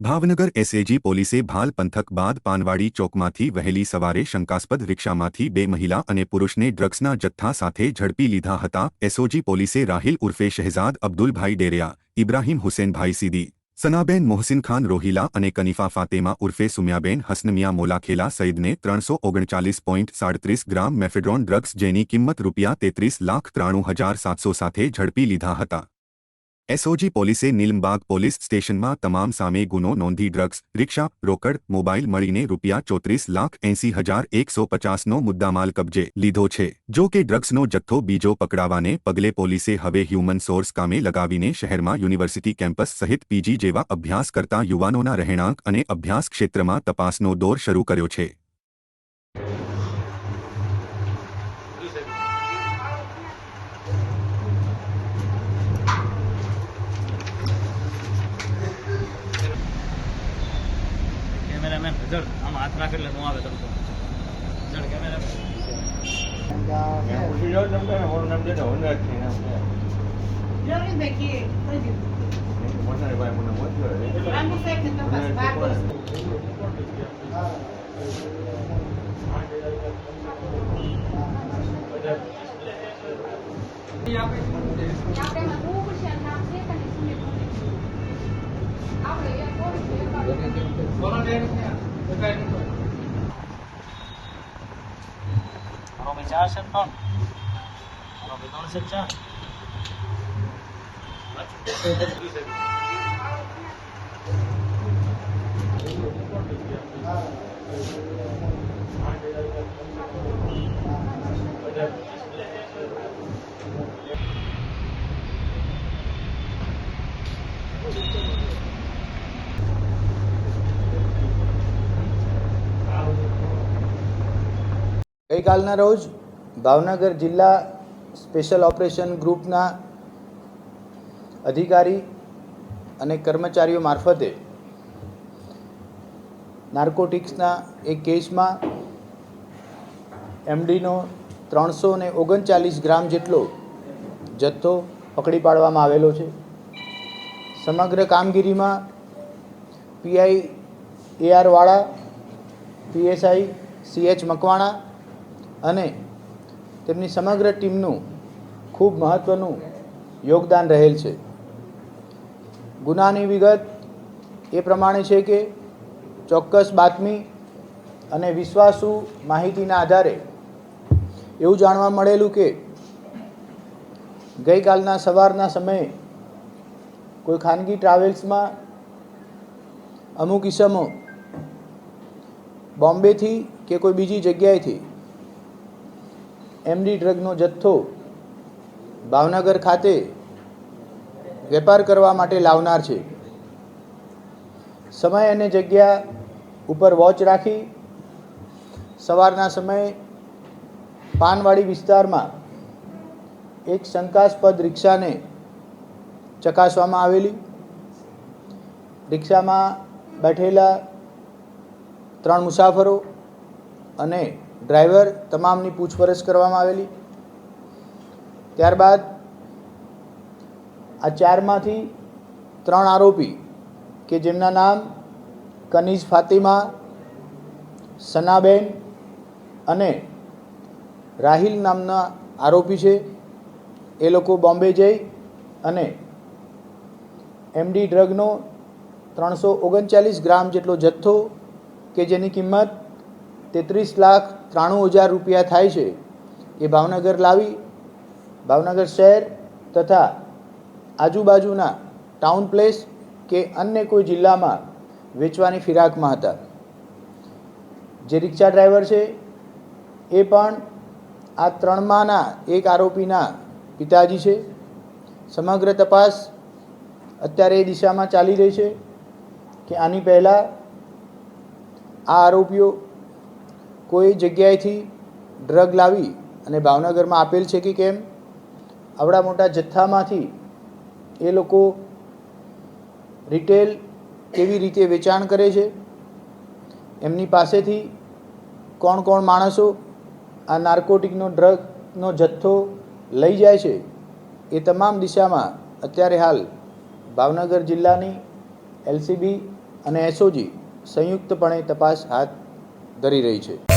Bhavnagar SAG પોલીસે ભાલ પંથક બાદ પાનવાડી ચોકમાંથી વહેલી સવારે શંકાસ્પદ રિક્ષામાંથી બે મહિલા અને પુરુષને ડ્રગ્સના જથ્થા સાથે ઝડપી લીધા હતા. એસઓજી પોલીસે રાહિલ ઉર્ફે શહેજાદ અબ્દુલભાઈ ડેરિયા, ઇબ્રાહીમ હુસેનભાઈ સીદી, સનાબેન મોહસિન ખાન રોહિલા અને કનીફા ફાતેમા ઉર્ફે સુમ્યાબેન હસનમિયા મોલાખેલા સઈદને ત્રણસો ઓગણચાલીસ પોઈન્ટ સાડત્રીસ ગ્રામ મેફેડ્રોન ડ્રગ્સ જેની કિંમત રૂપિયા તેત્રીસ લાખ ત્રાણું હજાર સાતસો સાથે ઝડપી લીધા હતા. એસઓજી પોલીસે નીલમબાગ પોલીસ સ્ટેશનમાં તમામ સામે ગુનો નોંધી ડ્રગ્સ, રિક્ષા, રોકડ મોબાઈલ મળીને રૂપિયા ચોત્રીસ લાખ એંસી હજાર એકસો પચાસનો મુદ્દામાલ કબજે લીધો છે. જો કે ડ્રગ્સનો જથ્થો બીજો પકડાવાને પગલે પોલીસે હવે હ્યુમન સોર્સ કામે લગાવીને શહેરમાં યુનિવર્સિટી કેમ્પસ સહિત પીજી જેવા અભ્યાસ કરતા યુવાનોના રહેણાંક અને અભ્યાસ ક્ષેત્રમાં તપાસનો દોર શરૂ કર્યો છે. જડ આમ હાથ રાખે એટલે નો આવે તડકો જડ vacas. આપણે ખૂબ છે નામ છે તને સુને આપણે એ થોડી છે મારો ભાઈ ચાર છે ને ત્રણ મારો ભાઈ ત્રણ છે ને ચાર ગઈકાલના રોજ ભાવનગર જિલ્લા સ્પેશિયલ ઓપરેશન ગ્રુપના અધિકારી અને કર્મચારીઓ મારફતે નાર્કોટિક્સના એક કેસમાં એમડીનો ત્રણસો ને ઓગણચાલીસ ગ્રામ જેટલો જથ્થો પકડી પાડવામાં આવેલો છે. સમગ્ર કામગીરીમાં પીઆઈ એઆરવાળા પીએસઆઈ સીએચ મકવાણા અને તેમની સમગ્ર ટીમનું ખૂબ મહત્ત્વનું યોગદાન રહેલ છે. ગુનાની વિગત એ પ્રમાણે છે કે ચોક્કસ બાતમી અને વિશ્વાસુ માહિતીના આધારે એવું જાણવા મળેલું કે ગઈકાલના સવારના સમયે કોઈ ખાનગી ટ્રાવેલ્સમાં અમુક ઇસમો બોમ્બેથી કે કોઈ બીજી જગ્યાએથી એમડી ડ્રગનો જથ્થો ભાવનગર ખાતે વેપાર કરવા માટે લાવનાર છે. સમય અને જગ્યા ઉપર વોચ રાખી સવારના સમયે પાનવાડી વિસ્તારમાં એક શંકાસ્પદ રિક્ષાને ચકાસવામાં આવેલી. રિક્ષામાં બેઠેલા ત્રણ મુસાફરો અને ડ્રાઈવર તમામની પૂછપરછ કરવામાં આવેલી. ત્યારબાદ આ ચારમાંથી ત્રણ આરોપી કે જેમના નામ કનીઝ ફાતિમા, સનાબેન અને રાહિલ નામના આરોપી છે. એ લોકો બોમ્બે જઈ અને એમડી ડ્રગનો ત્રણસો ઓગણચાલીસ ગ્રામ જેટલો જથ્થો કે જેની કિંમત તેત્રીસ લાખ ત્રાણું હજાર રૂપિયા થાય છે. એ ભાવનગર લાવી, ભાવનગર શહેર તથા આજુબાજુના ટાઉન પ્લેસ કે અન્ય કોઈ જિલ્લામાં વેચવાની ફિરાકમાં હતા. જે રિક્ષા ડ્રાઈવર છે, એ પણ આ ત્રણમાંના એક આરોપીના પિતાજી છે. સમગ્ર તપાસ અત્યારે એ દિશામાં ચાલી રહી છે કે આની પહેલાં આ આરોપીઓ કોઈ જગ્યાએથી ડ્રગ લાવી અને ભાવનગરમાં આપેલ છે કે કેમ? આવડા મોટા જથ્થામાંથી એ લોકો રિટેલ કેવી રીતે વેચાણ કરે છે? એમની પાસેથી કોણ કોણ માણસો આ નાર્કોટિકનો ડ્રગનો જથ્થો લઈ જાય છે એ તમામ દિશામાં અત્યારે હાલ ભાવનગર જિલ્લાની એલસીબી અને એસઓજી સંયુક્તપણે તપાસ હાથ ધરી રહી છે.